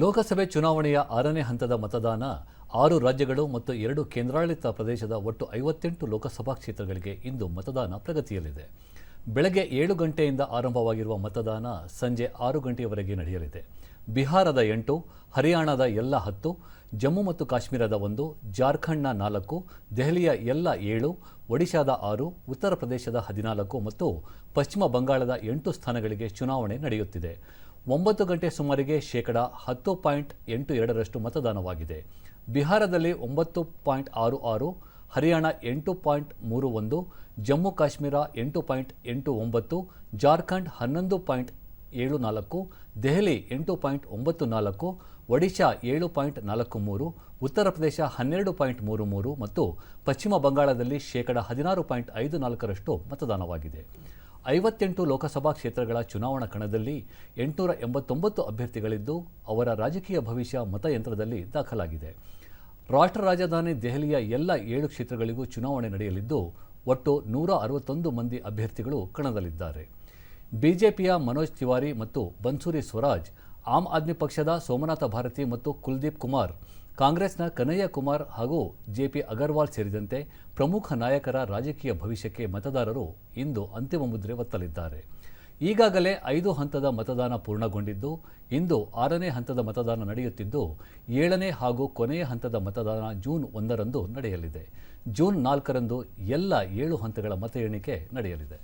ಲೋಕಸಭೆ ಚುನಾವಣೆಯ ಆರನೇ ಹಂತದ ಮತದಾನ ಆರು ರಾಜ್ಯಗಳು ಮತ್ತು ಎರಡು ಕೇಂದ್ರಾಡಳಿತ ಪ್ರದೇಶದ ಒಟ್ಟು ಐವತ್ತೆಂಟು ಲೋಕಸಭಾ ಕ್ಷೇತ್ರಗಳಿಗೆ ಇಂದು ಮತದಾನ ಪ್ರಗತಿಯಲ್ಲಿದೆ. ಬೆಳಗ್ಗೆ ಏಳು ಗಂಟೆಯಿಂದ ಆರಂಭವಾಗಿರುವ ಮತದಾನ ಸಂಜೆ ಆರು ಗಂಟೆಯವರೆಗೆ ನಡೆಯಲಿದೆ. ಬಿಹಾರದ ಎಂಟು, ಹರಿಯಾಣದ ಎಲ್ಲ ಹತ್ತು, ಜಮ್ಮು ಮತ್ತು ಕಾಶ್ಮೀರದ ಒಂದು, ಜಾರ್ಖಂಡ್ನ ನಾಲ್ಕು, ದೆಹಲಿಯ ಎಲ್ಲ ಏಳು, ಒಡಿಶಾದ ಆರು, ಉತ್ತರ ಪ್ರದೇಶದ ಹದಿನಾಲ್ಕು ಮತ್ತು ಪಶ್ಚಿಮ ಬಂಗಾಳದ ಎಂಟು ಸ್ಥಾನಗಳಿಗೆ ಚುನಾವಣೆ ನಡೆಯುತ್ತಿದೆ. ಒಂಬತ್ತು ಗಂಟೆ ಸುಮಾರಿಗೆ ಶೇಕಡ ಹತ್ತು ಪಾಯಿಂಟ್ ಎಂಟು ಎರಡರಷ್ಟು ಮತದಾನವಾಗಿದೆ. ಬಿಹಾರದಲ್ಲಿ ಒಂಬತ್ತು ಪಾಯಿಂಟ್ ಆರು ಆರು, ಹರಿಯಾಣ ಎಂಟು ಪಾಯಿಂಟ್ ಮೂರು ಒಂದು, ಜಮ್ಮು ಕಾಶ್ಮೀರ ಎಂಟು ಪಾಯಿಂಟ್ ಎಂಟು ಒಂಬತ್ತು, ಜಾರ್ಖಂಡ್ ಹನ್ನೊಂದು ಪಾಯಿಂಟ್ ಏಳು ನಾಲ್ಕು, ದೆಹಲಿ ಎಂಟು ಪಾಯಿಂಟ್ ಒಂಬತ್ತು ನಾಲ್ಕು, ಒಡಿಶಾ ಏಳು ಪಾಯಿಂಟ್ ನಾಲ್ಕು ಮೂರು, ಉತ್ತರ ಪ್ರದೇಶ ಹನ್ನೆರಡು ಪಾಯಿಂಟ್ ಮೂರು ಮೂರು ಮತ್ತು ಪಶ್ಚಿಮ ಬಂಗಾಳದಲ್ಲಿ ಶೇಕಡ ಹದಿನಾರು ಪಾಯಿಂಟ್ ಐದು ನಾಲ್ಕರಷ್ಟು ಮತದಾನವಾಗಿದೆ. ಐವತ್ತೆಂಟು ಲೋಕಸಭಾ ಕ್ಷೇತ್ರಗಳ ಚುನಾವಣಾ ಕಣದಲ್ಲಿ ಎಂಟುನೂರ ಎಂಬತ್ತೊಂಬತ್ತು ಅಭ್ಯರ್ಥಿಗಳಿದ್ದು ಅವರ ರಾಜಕೀಯ ಭವಿಷ್ಯ ಮತಯಂತ್ರದಲ್ಲಿ ದಾಖಲಾಗಿದೆ. ರಾಷ್ಟ್ರ ರಾಜಧಾನಿ ದೆಹಲಿಯ ಎಲ್ಲ ಏಳು ಕ್ಷೇತ್ರಗಳಿಗೂ ಚುನಾವಣೆ ನಡೆಯಲಿದ್ದು ಒಟ್ಟು ನೂರ ಅರವತ್ತೊಂದು ಮಂದಿ ಅಭ್ಯರ್ಥಿಗಳು ಕಣದಲ್ಲಿದ್ದಾರೆ. ಬಿಜೆಪಿಯ ಮನೋಜ್ ತಿವಾರಿ ಮತ್ತು ಬನ್ಸೂರಿ ಸ್ವರಾಜ್ ಆಮ್ ಆದ್ಮಿ ಪಕ್ಷದ ಸೋಮನಾಥ ಭಾರತಿ ಮತ್ತು ಕುಲ್ದೀಪ್ ಕುಮಾರ್, ಕಾಂಗ್ರೆಸ್ನ ಕನಯ್ಯ ಕುಮಾರ್ ಹಾಗೂ ಜೆಪಿ ಅಗರ್ವಾಲ್ ಸೇರಿದಂತೆ ಪ್ರಮುಖ ನಾಯಕರ ರಾಜಕೀಯ ಭವಿಷ್ಯಕ್ಕೆ ಮತದಾರರು ಇಂದು ಅಂತಿಮ ಮುದ್ರೆ ಒತ್ತಲಿದ್ದಾರೆ. ಈಗಾಗಲೇ ಐದು ಹಂತದ ಮತದಾನ ಪೂರ್ಣಗೊಂಡಿದ್ದು, ಇಂದು ಆರನೇ ಹಂತದ ಮತದಾನ ನಡೆಯುತ್ತಿದ್ದು, ಏಳನೇ ಹಾಗೂ ಕೊನೆಯ ಹಂತದ ಮತದಾನ ಜೂನ್ ಒಂದರಂದು ನಡೆಯಲಿದೆ. ಜೂನ್ ನಾಲ್ಕರಂದು ಎಲ್ಲ ಏಳು ಹಂತಗಳ ಮತ ಎಣಿಕೆ ನಡೆಯಲಿದೆ.